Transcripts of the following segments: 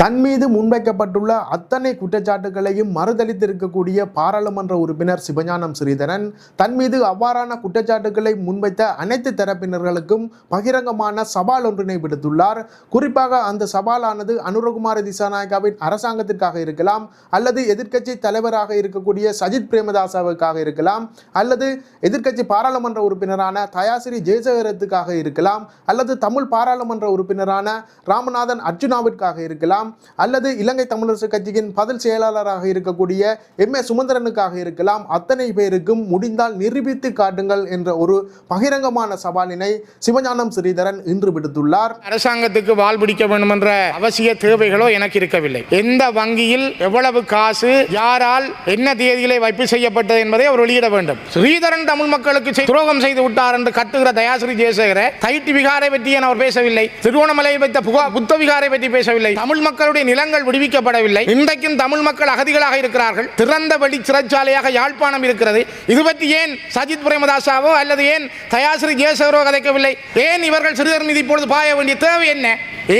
தன் மீது முன்வைக்கப்பட்டுள்ள அத்தனை குற்றச்சாட்டுகளையும் மறுதளித்திருக்கக்கூடிய பாராளுமன்ற உறுப்பினர் சிவஞானம் ஸ்ரீதரன் தன் மீது அவ்வாறான குற்றச்சாட்டுகளை முன்வைத்த அனைத்து தரப்பினர்களுக்கும் பகிரங்கமான சவால் ஒன்றினை விடுத்துள்ளார். குறிப்பாக அந்த சவாலானது அனுரகுமார திசாநாயகாவின் அரசாங்கத்திற்காக இருக்கலாம் அல்லது எதிர்க்கட்சி தலைவராக இருக்கக்கூடிய சஜித் பிரேமதாசாவுக்காக இருக்கலாம் அல்லது எதிர்க்கட்சி பாராளுமன்ற உறுப்பினரான தயாசிரி ஜெயசேகரத்துக்காக இருக்கலாம் அல்லது தமிழ் பாராளுமன்ற உறுப்பினரான ராமநாதன் அர்ஜுனாவிற்காக இருக்கலாம் அல்லது இலங்கை தமிழரசு கட்சியின் பதில் செயலாளராக இருக்கக்கூடிய எம் ஏ சுமந்திரனுக்காக இருக்கலாம். அத்தனை பேருக்கும் முடிந்தால் நிரூபித்து காட்டுங்கள் என்ற ஒரு பகிரங்கமான சவாலினை சிவஞானம் ஸ்ரீதரன் இன்று விடுத்துள்ளார். அரசாங்கத்துக்கு வால் பிடிக்க வேண்டும் என்ற அவசிய தேவைகளோ எனக்கு இருக்கவில்லை. எந்த வங்கியில் எவ்வளவு காசு யாரால் என்ன தேதியிலே வைப்பு செய்யப்பட்டது என்பதை அவர் வெளியிட வேண்டும். ஸ்ரீதரன் தமிழ் மக்களுக்கு செய்- துரோகம் செய்து விட்டார் என்று கட்டுகிற தயாசிரி ஜெயசேகர தைட்டி விகாரை பற்றி அவர் பேசவில்லை? திருவோணமலையை வைத்த புத்த விகாரை பற்றி பேசவில்லை? தமிழ் மக்கள் மக்களுடைய நிலங்கள் விடுவிக்கப்படவில்லை. இன்றைக்கும் தமிழ் மக்கள் அகதிகளாக இருக்கிறார்கள். திறந்த வழி சிறைச்சாலையாக யாழ்ப்பாணம் இருக்கிறது. இது பற்றி ஏன் சஜித் பிரேமதாசாவோ அல்லது ஏன் தயாசிரி கேசவரோ கதைக்கவில்லை? ஏன் இவர்கள் ஸ்ரீதரன் மீது இப்பொழுது பாய வேண்டிய தேவை என்ன?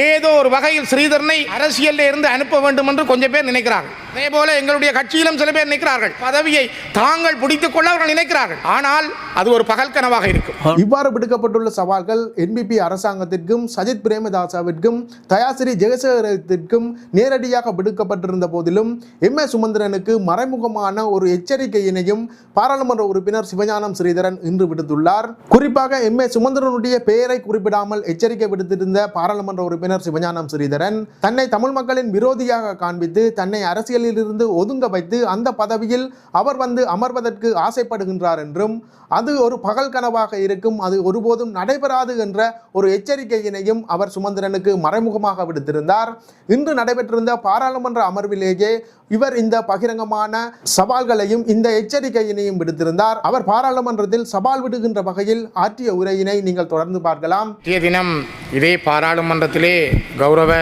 ஏதோ ஒரு வகையில் ஸ்ரீதரனை அரசியலில் இருந்து அனுப்ப வேண்டும் என்று கொஞ்சம் பேர் நினைக்கிறார்கள். அதே போல எங்களுடைய கட்சியிலும் சில பேர் நிற்கிறார்கள். பதவியை தாங்கள் பிடித்துக் கொள்ள அவர்கள் நினைக்கிறார்கள். ஆனால் அது ஒரு பகல் கனவாக இருக்கும். இவ்வாறு விடுக்கப்பட்டுள்ள சவால்கள் என்பிபி அரசாங்கத்திற்கும் சஜித் பிரேமதாசாவிற்கும் தயாசிரி ஜெயசேகரத்திற்கும் நேரடியாக விடுக்கப்பட்டிருந்த போதிலும் எம் ஏ சுமந்திரனுக்கு மறைமுகமான ஒரு எச்சரிக்கையினையும் பாராளுமன்ற உறுப்பினர் சிவஞானம் ஸ்ரீதரன் இன்று விடுத்துள்ளார். குறிப்பாக எம் ஏ சுமந்திரனுடைய பெயரை குறிப்பிடாமல் எச்சரிக்கை விடுத்திருந்த பாராளுமன்ற உறுப்பினர் சிவஞானம் ஸ்ரீதரன் தன்னை தமிழ் மக்களின் விரோதியாக காண்பித்து தன்னை அரசியல் இருந்து ஒதுங்க வைத்து அந்த பதவியில் அவர் வந்து அமர்வதற்கு ஆசைப்படுகின்றார் என்றும் அது ஒரு பகல் கனவாக இருக்கும் அது ஒருபோதும் நடைபெறாது என்ற ஒரு எச்சரிக்கையினையும் அவர் சுமந்திரனுக்கு மறைமுகமாக விடுத்திருந்தார். இன்று நடைபெற்றிருந்த பாராளுமன்ற அமர்விலேயே இவர் இந்த பகிரங்கமான சவால்களையும் இந்த எச்சரிக்கையினையும் விடுத்திருந்தார். அவர் பாராளுமன்றத்தில் சவால் விடுகின்ற வகையில் ஆற்றிய உரையினை நீங்கள் தொடர்ந்து பார்க்கலாம். தினம் இதே பாராளுமன்றத்திலே கௌரவ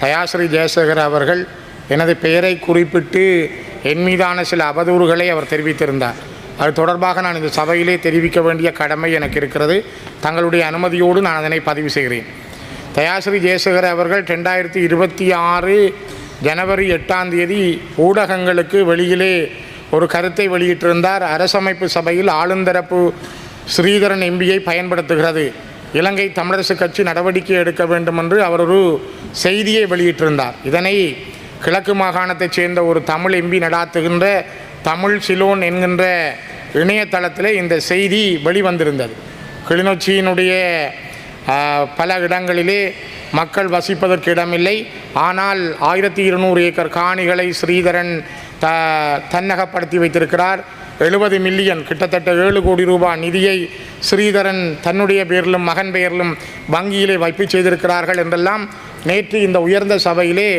தயாஸ்ரீ ஜெயசேகர் அவர்கள் எனது பெயரை குறிப்பிட்டு என் மீதான சில அவதூறுகளை அவர் தெரிவித்திருந்தார். அது தொடர்பாக நான் இந்த சபையிலே தெரிவிக்க வேண்டிய கடமை எனக்கு இருக்கிறது. தங்களுடைய அனுமதியோடு நான் அதனை பதிவு செய்கிறேன். தயாஸ்ரீ ஜெயசேகர் அவர்கள் ரெண்டாயிரத்தி இருபத்தி ஆறு ஜனவரி எட்டாம் தேதி ஊடகங்களுக்கு வெளியிலே ஒரு கருத்தை வெளியிட்டிருந்தார். அரசமைப்பு சபையில் ஆளுந்தரப்பு ஸ்ரீதரன் எம்பியை பயன்படுத்துகிறது. இலங்கை தமிழரசு கட்சி நடவடிக்கை எடுக்க வேண்டும் என்று அவர் ஒரு செய்தியை வெளியிட்டிருந்தார். இதனை கிழக்கு மாகாணத்தைச் சேர்ந்த ஒரு தமிழ் எம்பி நடாத்துகின்ற தமிழ் சிலோன் என்கின்ற இணையதளத்தில் இந்த செய்தி வெளிவந்திருந்தது. கிளிநொச்சியினுடைய பல இடங்களிலே மக்கள் வசிப்பதற்கு இடமில்லை. ஆனால் ஆயிரத்தி இருநூறு ஏக்கர் காணிகளை ஸ்ரீதரன் த தன்னகப்படுத்தி வைத்திருக்கிறார். எழுபது மில்லியன் கிட்டத்தட்ட ஏழு கோடி ரூபாய் நிதியை ஸ்ரீதரன் தன்னுடைய பேரிலும் மகன் பெயரிலும் வங்கியிலே வைப்பு செய்திருக்கிறார்கள் என்றெல்லாம் நேற்று இந்த உயர்ந்த சபையிலே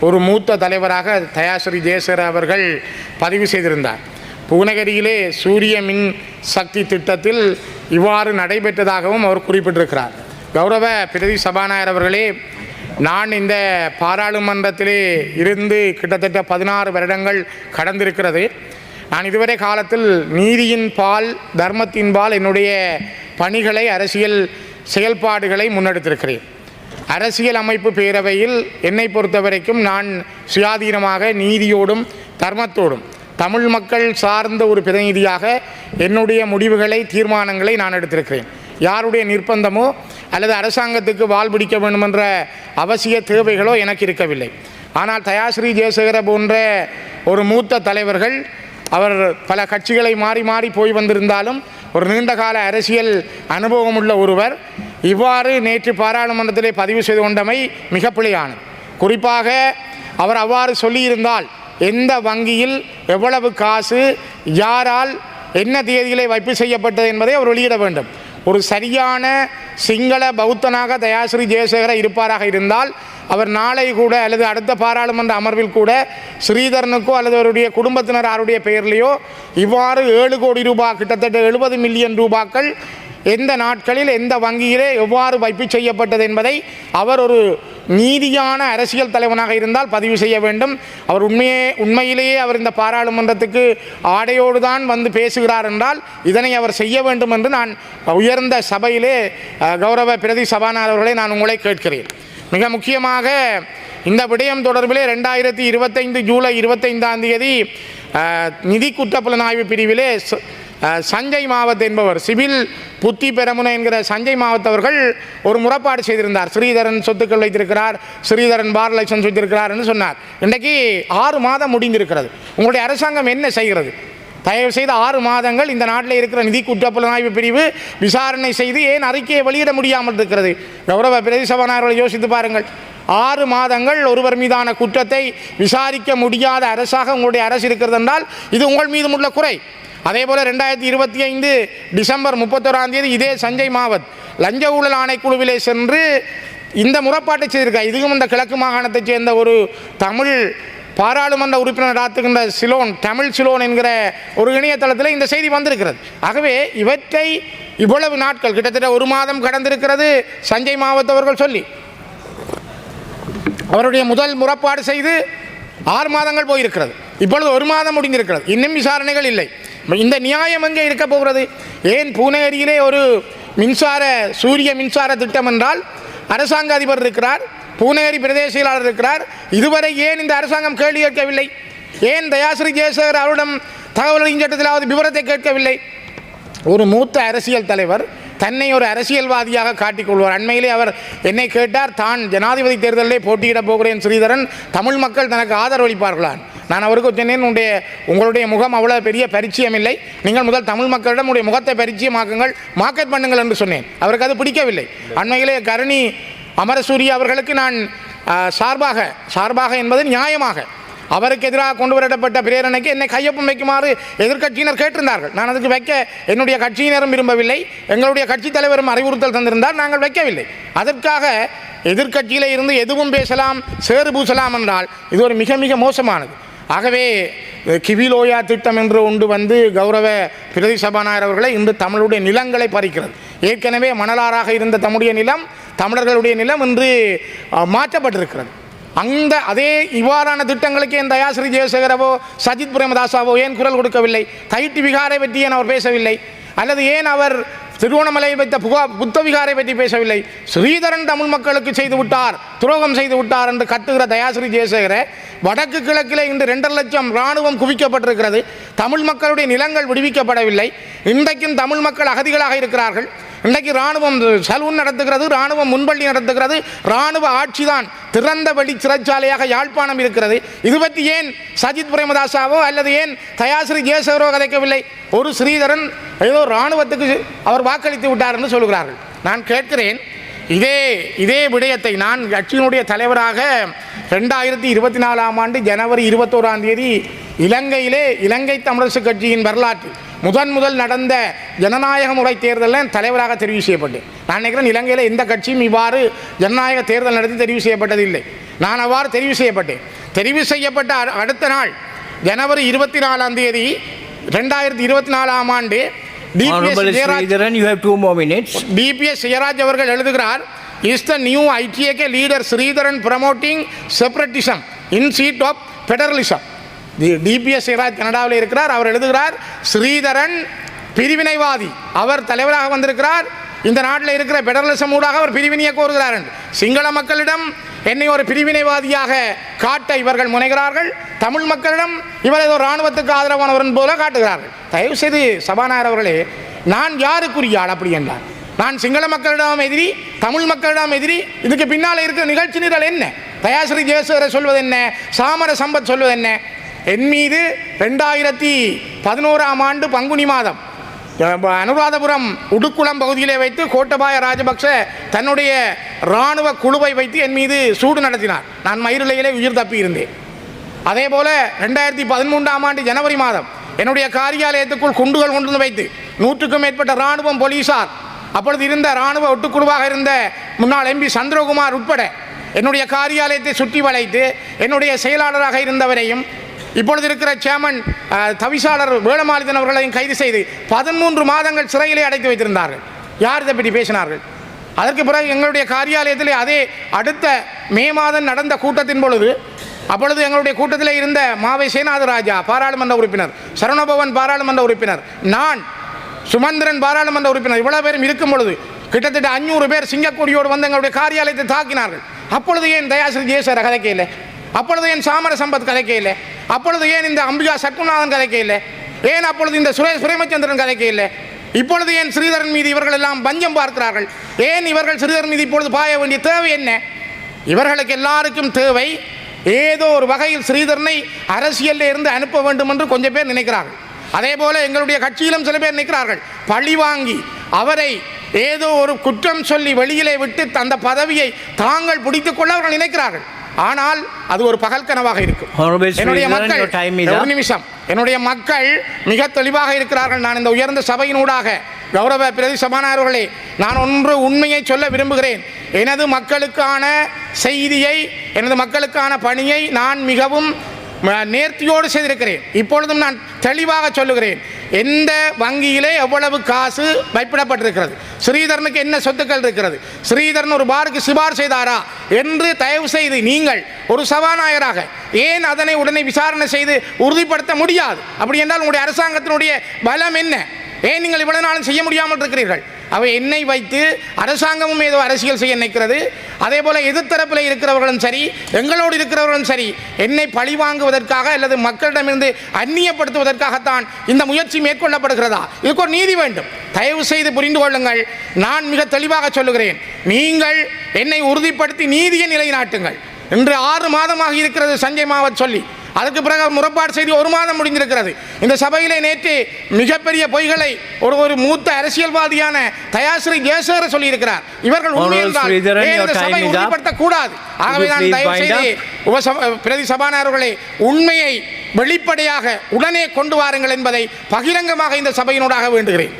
ஒரு மூத்த தலைவராக தயாஸ்ரீ ஜெயசேகர் அவர்கள் பதிவு செய்திருந்தார். புவனகிரியிலே சூரிய மின் சக்தி திட்டத்தில் இவ்வாறு நடைபெற்றதாகவும் அவர் குறிப்பிட்டிருக்கிறார். கௌரவ பிரதி சபாநாயகர் அவர்களே நான் இந்த பாராளுமன்றத்திலே இருந்து கிட்டத்தட்ட பதினாறு வருடங்கள் கடந்திருக்கிறது. நான் இதுவரை காலத்தில் நீதியின் பால் தர்மத்தின் பால் என்னுடைய பணிகளை அரசியல் செயல்பாடுகளை முன்னெடுத்திருக்கிறேன். அரசியல் அமைப்பு பேரவையில் என்னை பொறுத்தவரைக்கும் நான் சுயாதீனமாக நீதியோடும் தர்மத்தோடும் தமிழ் மக்கள் சார்ந்த ஒரு பிரதிநிதியாக என்னுடைய முடிவுகளை தீர்மானங்களை நான் எடுத்திருக்கிறேன். யாருடைய நிர்பந்தமோ அல்லது அரசாங்கத்துக்கு வால் பிடிக்க வேண்டுமென்ற அவசிய தேவைகளோ எனக்கு இருக்கவில்லை. ஆனால் தயாஸ்ரீ ஜெயசேகர போன்ற ஒரு மூத்த தலைவர்கள் அவர் பல கட்சிகளை மாறி மாறி போய் வந்திருந்தாலும் ஒரு நீண்டகால அரசியல் அனுபவமுள்ள ஒருவர் இவ்வாறு நேற்று பாராளுமன்றத்திலே பதிவு செய்து கொண்டமை மிக பிழையானது குறிப்பாக அவர் அவ்வாறு சொல்லியிருந்தால் எந்த வங்கியில் எவ்வளவு காசு யாரால் என்ன தேதியிலே வைப்பு செய்யப்பட்டது என்பதை அவர் வெளியிட வேண்டும். ஒரு சரியான சிங்கள பௌத்தனாக தயாஸ்ரீ ஜெயசேகர இருப்பாராக இருந்தால் அவர் நாளை கூட அல்லது அடுத்த பாராளுமன்ற அமர்வில் கூட ஸ்ரீதரனுக்கோ அல்லது அவருடைய குடும்பத்தினர் ஆருடைய பெயர்லேயோ இவ்வாறு ஏழு கோடி ரூபாய் கிட்டத்தட்ட எழுபது மில்லியன் ரூபாக்கள் எந்த நாட்களில் எந்த வங்கியிலே எவ்வாறு வைப்பு செய்யப்பட்டது என்பதை அவர் ஒரு நீதியான அரசியல் தலைவனாக இருந்தால் பதிவு செய்ய வேண்டும். அவர் உண்மையே உண்மையிலேயே அவர் இந்த பாராளுமன்றத்துக்கு ஆடையோடு தான் வந்து பேசுகிறார் என்றால் இதனை அவர் செய்ய வேண்டும் என்று நான் உயர்ந்த சபையிலே கௌரவ பிரதி சபாநாயகர் நான் உங்களை கேட்கிறேன். மிக முக்கியமாக இந்த விடயம் தொடர்பிலே ரெண்டாயிரத்தி இருபத்தைந்து ஜூலை இருபத்தைந்தாம் தேதி நிதி குற்றப்புலனாய்வு பிரிவிலே சஞ்சய் மாவத் என்பவர் சிவில் புத்தி பெரமுன என்கிற சஞ்சய் மாவத் அவர்கள் ஒரு முறைப்பாடு செய்திருந்தார். ஸ்ரீதரன் சொத்துக்கள் வைத்திருக்கிறார் ஸ்ரீதரன் பார் லைசன்ஸ் வைத்திருக்கிறார் என்று சொன்னார். இன்றைக்கு ஆறு மாதம் முடிந்திருக்கிறது. உங்களுடைய அரசாங்கம் என்ன செய்கிறது? தயவு செய்து ஆறு மாதங்கள் இந்த நாட்டில் இருக்கிற நிதி குற்றப்புலனாய்வு பிரிவு விசாரணை செய்து ஏன் அறிக்கையை வெளியிட முடியாமல் இருக்கிறது? கௌரவ பிரதி சபாநாயகர்களை யோசித்து பாருங்கள். ஆறு மாதங்கள் ஒருவர் மீதான குற்றத்தை விசாரிக்க முடியாத அரசாக உங்களுடைய அரசு இருக்கிறது என்றால் இது உங்கள் மீதும் உள்ள குறை. அதே போல் ரெண்டாயிரத்தி இருபத்தி ஐந்து டிசம்பர் முப்பத்தோராம் தேதி இதே சஞ்சய் மாவத் லஞ்ச ஊழல் ஆணைக்குழுவிலே சென்று இந்த முறைப்பாட்டை செய்திருக்கார் இதுவும் இந்த கிழக்கு மாகாணத்தைச் சேர்ந்த ஒரு தமிழ் பாராளுமன்ற உறுப்பினர் நடாத்துகின்ற சிலோன் தமிழ் சிலோன் என்கிற ஒரு இணையதளத்தில் இந்த செய்தி வந்திருக்கிறது. ஆகவே இவற்றை இவ்வளவு நாட்கள் கிட்டத்தட்ட ஒரு மாதம் கடந்திருக்கிறது சஞ்சய் மாவத் அவர்கள் சொல்லி. அவருடைய முதல் முறைப்பாடு செய்து ஆறு மாதங்கள் போயிருக்கிறது. இப்பொழுது ஒரு மாதம் முடிந்திருக்கிறது. இன்னும் விசாரணைகள் இல்லை. இந்த நியாயம் எங்கே இருக்க போகிறது? ஏன் பூனேரியிலே ஒரு மின்சார சூரிய மின்சார திட்டம் என்றால் அரசாங்க அதிபர் இருக்கிறார் பூனேரி பிரதேச செயலாளர் இருக்கிறார். இதுவரை ஏன் இந்த அரசாங்கம் கேள்வி கேட்கவில்லை? ஏன் தயாஸ்ரீ ஜெயசேகர் அவரிடம் தகவல் சட்டத்திலாவது விவரத்தை கேட்கவில்லை? ஒரு மூத்த அரசியல் தலைவர் தன்னை ஒரு அரசியல்வாதியாக காட்டிக்கொள்வார். அண்மையிலே அவர் என்னை கேட்டார் தான் ஜனாதிபதி தேர்தலிலே போட்டியிடப் போகிறேன் ஸ்ரீதரன். தமிழ் மக்கள் தனக்கு ஆதரவளிப்பார்களான் நான் அவருக்கு சொன்னேன் உங்களுடைய உங்களுடைய முகம் அவ்வளோ பெரிய பரிச்சயம் இல்லை. நீங்கள் முதல் தமிழ் மக்களிடம் உடைய முகத்தை பரிச்சயமாக்குங்கள் மார்க்கெட் பண்ணுங்கள் என்று சொன்னேன். அவருக்கு அது பிடிக்கவில்லை. அண்மையிலே கருணி அமரசூரிய அவர்களுக்கு நான் சார்பாக சார்பாக என்பது நியாயமாக. அவருக்கு எதிராக கொண்டு வரப்பட்ட பிரேரணைக்கு என்னை கையொப்பம் வைக்குமாறு எதிர்க்கட்சியினர் கேட்டிருந்தார்கள். நான் அதுக்கு வைக்க என்னுடைய கட்சியினரும் விரும்பவில்லை. எங்களுடைய கட்சித் தலைவரும் அறிவுறுத்தல் தந்திருந்தால் நாங்கள் வைக்கவில்லை. அதற்காக எதிர்கட்சியில் இருந்து எதுவும் பேசலாம் சேறு பூசலாம் என்றால் இது ஒரு மிக மிக மோசமானது. ஆகவே கிவிலோயா திட்டம் என்று ஒன்று வந்து கௌரவ பிரதி சபாநாயகர் அவர்களை இன்று தமிழுடைய நிலங்களை பறிக்கிறது. ஏற்கனவே மணலாராக இருந்த தம்முடைய நிலம் தமிழர்களுடைய நிலம் இன்று மாற்றப்பட்டிருக்கிறது. அந்த அதே இவ்வாறான திட்டங்களுக்கு என் தயாஸ்ரீ ஜெயசேகரவோ சஜித் பிரேமதாசாவோ ஏன் குரல் கொடுக்கவில்லை? தைட்டு விகாரை பற்றி ஏன் அவர் பேசவில்லை? அல்லது ஏன் அவர் திருவோணமலையை வைத்த புகா புத்தவிகாரை பற்றி பேசவில்லை. ஸ்ரீதரன் தமிழ் மக்களுக்கு செய்து விட்டார் துரோகம் செய்து விட்டார் என்று கத்துகிற தயாஸ்ரீ ஜெயசேகர வடக்கு கிழக்கிலே இன்று ரெண்டரை லட்சம் இராணுவம் குவிக்கப்பட்டிருக்கிறது. தமிழ் மக்களுடைய நிலங்கள் விடுவிக்கப்படவில்லை. இன்றைக்கும் தமிழ் மக்கள் அகதிகளாக இருக்கிறார்கள். இன்றைக்கு ராணுவம் சலூன் நடத்துகிறது ராணுவம் முன்பள்ளி நடத்துகிறது ராணுவ ஆட்சிதான் திறந்த வழி சிறைச்சாலையாக யாழ்ப்பாணம் இருக்கிறது. இது பற்றி ஏன் சஜித் பிரேமதாசாவோ அல்லது ஏன் தயாஸ்ரீ ஜெயசேகரோ கதைக்கவில்லை? ஒரு ஸ்ரீதரன் ஏதோ ராணுவத்துக்கு அவர் வாக்களித்து விட்டார் என்று சொல்கிறார்கள். நான் கேட்கிறேன் இதே இதே விடயத்தை நான் கட்சியினுடைய தலைவராக ரெண்டாயிரத்தி இருபத்தி நாலாம் ஆண்டு ஜனவரி இருபத்தோராம் தேதி இலங்கையிலே இலங்கை தமிழரசு கட்சியின் வரலாற்று முதன் முதல் நடந்த ஜனநாயக முறை தேர்தலில் தலைவராக தெரிவு செய்யப்பட்டேன் நான் நினைக்கிறேன் இலங்கையில் எந்த கட்சியும் இவ்வாறு ஜனநாயக தேர்தல் நடத்தி தெரிவு செய்யப்பட்டதில்லை. நான் அவ்வாறு தெரிவு செய்யப்பட்டேன் தெரிவு செய்யப்பட்ட அடுத்த நாள் ஜனவரி இருபத்தி நாலாம் தேதி ரெண்டாயிரத்தி இருபத்தி நாலாம் ஆண்டு டிபிஎஸ் ஜெயராஜ். டிபிஎஸ் அவர்கள் எழுதுகிறார் is the new ITAK leader Sritharan promoting separatism in seat of federalism DBS Sivaraj கனடாவில் இருக்கிறார். அவர் எழுதுகிறார் ஸ்ரீதரன் பிரிவினைவாதி. அவர் தலைவராக வந்திருக்கிறார். இந்த நாட்டில் இருக்கிற பெடரலிசம் ஊடாக அவர் பிரிவினையை கோருகிறார் என்று. சிங்கள மக்களிடம் என்னை ஒரு பிரிவினைவாதியாக காட்ட இவர்கள் முனைகிறார்கள். தமிழ் மக்களிடம் இவர் ஏதோ இராணுவத்துக்கு ஆதரவானவரன் போல காட்டுகிறார்கள். தயவு செய்து சபாநாயகர் அவர்களே நான் யாருக்குரிய ஆள் அப்படி என்றார். நான் சிங்கள மக்களிடம் எதிரி தமிழ் மக்களிடம் எதிரி. இதுக்கு பின்னால் இருக்கிற நிகழ்ச்சி நிரல் என்ன? தயாஸ்ரீ ஜெயசேகர சொல்வது என்ன? சாமர சம்பத் சொல்வது என்ன? என் மீது ரெண்டாயிரத்தி பதினோராம் ஆண்டு பங்குனி மாதம் அனுராதபுரம் உடுக்குளம் பகுதியிலே வைத்து கோட்டபாய ராஜபக்ச தன்னுடைய இராணுவ குழுவை வைத்து என் மீது சூடு நடத்தினார். நான் மயிரிழையிலே உயிர் தப்பி இருந்தேன் அதே போல ரெண்டாயிரத்தி பதிமூன்றாம் ஆண்டு ஜனவரி மாதம் என்னுடைய காரியாலயத்துக்குள் குண்டுகள் கொண்டு வந்து வைத்து நூற்றுக்கும் மேற்பட்ட இராணுவம் போலீசார் அப்பொழுது இருந்த இராணுவ ஒட்டுக்குழுவாக இருந்த முன்னாள் எம்பி சந்திரகுமார் உட்பட என்னுடைய காரியாலயத்தை சுற்றி வளைத்து என்னுடைய செயலாளராக இருந்தவரையும் இப்பொழுது இருக்கிற சேமன் தவிசாளர் வேளமாலிதன் அவர்களையும் கைது செய்து பதிமூன்று மாதங்கள் சிறையிலே அடைத்து வைத்திருந்தார்கள். யார் இதை பற்றி பேசினார்கள்? அதற்கு பிறகு எங்களுடைய காரியாலயத்திலே அதே அடுத்த மே மாதம் நடந்த கூட்டத்தின் பொழுது அப்பொழுது எங்களுடைய கூட்டத்தில் இருந்த மாவை சேனாதராஜா பாராளுமன்ற உறுப்பினர் சரணபவன் பாராளுமன்ற உறுப்பினர் நான் சுமந்திரன் பாராளுமன்ற உறுப்பினர் இவ்வளவு பேரும் இருக்கும் பொழுது கிட்டத்தட்ட அஞ்சூறு பேர் சிங்கக்கொடியோடு வந்து எங்களுடைய காரியாலயத்தை தாக்கினார்கள். அப்பொழுது ஏன் தயாசிரி ஜெயசேர கதைக்கையில் அப்பொழுது ஏன் சாமர சம்பத் கதைக்கையில் அப்பொழுது ஏன் இந்த அம்பிகா சத்குநாதன் கதைக்கையில் ஏன் அப்பொழுது இந்த சுரேஷ் பிரேமச்சந்திரன் கதைக்கையில் இப்பொழுது ஏன் ஸ்ரீதரன் மீது இவர்கள் எல்லாம் பஞ்சம் பார்க்கிறார்கள்? ஏன் இவர்கள் ஸ்ரீதரன் மீது இப்பொழுது பாய வேண்டிய தேவை என்ன? இவர்களுக்கு எல்லாருக்கும் தேவை ஏதோ ஒரு வகையில் ஸ்ரீதரனை அரசியலில் இருந்து அனுப்ப வேண்டும் என்று கொஞ்சம் பேர் நினைக்கிறார்கள். அதே போல எங்களுடைய கட்சியிலும் சில பேர் நிற்கிறார்கள். பழி வாங்கி அவரை ஏதோ ஒரு குற்றம் சொல்லி வெளியிலே விட்டு அந்த பதவியை தாங்கள் பிடித்துக்கொள்ள அவர்கள் நினைக்கிறார்கள். ஆனால் அது ஒரு பகல் கனவாக இருக்கும். என்னுடைய மக்கள் ஒரு. நிமிஷம். என்னுடைய மக்கள் மிக தெளிவாக இருக்கிறார்கள். நான் இந்த உயர்ந்த சபையினூடாக கௌரவ பிரதி சபாநாயகர்களே நான் ஒன்று உண்மையை சொல்ல விரும்புகிறேன். எனது மக்களுக்கான செய்தியை எனது மக்களுக்கான பணியை நான் மிகவும் நேர்த்தியோடு செய்திருக்கிறேன். இப்பொழுதும் நான் தெளிவாக சொல்லுகிறேன். எந்த வங்கியிலே எவ்வளவு காசு வைப்பிடப்பட்டிருக்கிறது? ஸ்ரீதரனுக்கு என்ன சொத்துக்கள் இருக்கிறது? ஸ்ரீதரன் ஒரு பாருக்கு சிபார் செய்தாரா? என்று தயவு செய்து நீங்கள் ஒரு சபாநாயகராக ஏன் அதனை உடனே விசாரணை செய்து உறுதிப்படுத்த முடியாது? அப்படி என்றால் உங்களுடைய அரசாங்கத்தினுடைய பலம் என்ன? ஏன் நீங்கள் இவ்வளவு நாளும் செய்ய முடியாமல் இருக்கிறீர்கள் அவை என்னை வைத்து அரசாங்கமும் ஏதோ அரசியல் செய்ய நினைக்கிறது. அதே போல் எதிர்த்தரப்பில் இருக்கிறவர்களும் சரி எங்களோடு இருக்கிறவர்களும் சரி என்னை பழி வாங்குவதற்காக அல்லது மக்களிடமிருந்து அந்நியப்படுத்துவதற்காகத்தான் இந்த முயற்சி மேற்கொள்ளப்படுகிறதா? இதுக்கு ஒரு நீதி வேண்டும். தயவு செய்து புரிந்து கொள்ளுங்கள். நான் மிக தெளிவாக சொல்லுகிறேன். நீங்கள் என்னை உறுதிப்படுத்தி நீதியை நிலைநாட்டுங்கள். இன்று ஆறு மாதமாக இருக்கிறது சஞ்சய் மாவத் சொல்லி. அதுக்கு பிறகு முறைப்பாடு செய்து ஒரு மாதம் முடிந்திருக்கிறது. இந்த சபையிலே நேற்று மிகப்பெரிய பொய்களை ஒரு ஒரு மூத்த அரசியல்வாதியான தயாஸ்ரீ ஜெயசேகர சொல்லியிருக்கிறார். இவர்கள் உண்மை Honorable என்றால் Sridharan, ஏன் your இந்த time சபை is up. உறுதிப்படுத்தக்கூடாது? ஆகவே நான் தயவு செய்து உபசப பிரதி சபாநாயகர்களே உண்மையை வெளிப்படையாக உடனே கொண்டு வாருங்கள் என்பதை பகிரங்கமாக இந்த சபையினூடாக வேண்டுகிறேன்.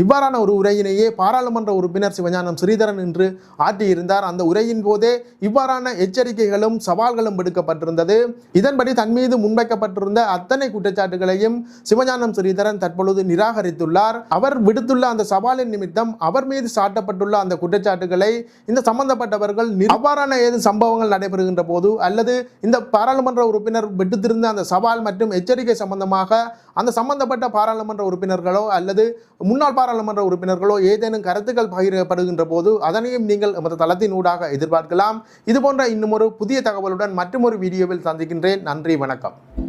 இவ்வாறான ஒரு உரையினையே பாராளுமன்ற உறுப்பினர் சிவஞானம் ஸ்ரீதரன் என்று ஆற்றியிருந்தார். அந்த உரையின் போதே இவ்வாறான எச்சரிக்கைகளும் சவால்களும் விடுக்கப்பட்டிருந்தது. இதன்படி தன் மீது முன்வைக்கப்பட்டிருந்த அத்தனை குற்றச்சாட்டுகளையும் சிவஞானம் ஸ்ரீதரன் தற்பொழுது நிராகரித்துள்ளார். அவர் விடுத்துள்ள அந்த சவாலின் நிமித்தம் அவர் மீது சாட்டப்பட்டுள்ள அந்த குற்றச்சாட்டுகளை இந்த சம்பந்தப்பட்டவர்கள் அவ்வாறான ஏது சம்பவங்கள் நடைபெறுகின்ற போது அல்லது இந்த பாராளுமன்ற உறுப்பினர் விடுத்திருந்த அந்த சவால் மற்றும் எச்சரிக்கை சம்பந்தமாக அந்த சம்பந்தப்பட்ட பாராளுமன்ற உறுப்பினர்களோ அல்லது முன்னாள் பாராளுமன்ற உறுப்பினர்களோ ஏதேனும் கருத்துக்கள் பகிரப்படுகின்ற போது அதனையும் நீங்கள் எமது தளத்தின் ஊடாக எதிர்பார்க்கலாம். இதுபோன்ற இன்னும் ஒரு புதிய தகவலுடன் மற்றொரு வீடியோவில் சந்திக்கின்றேன். நன்றி வணக்கம்.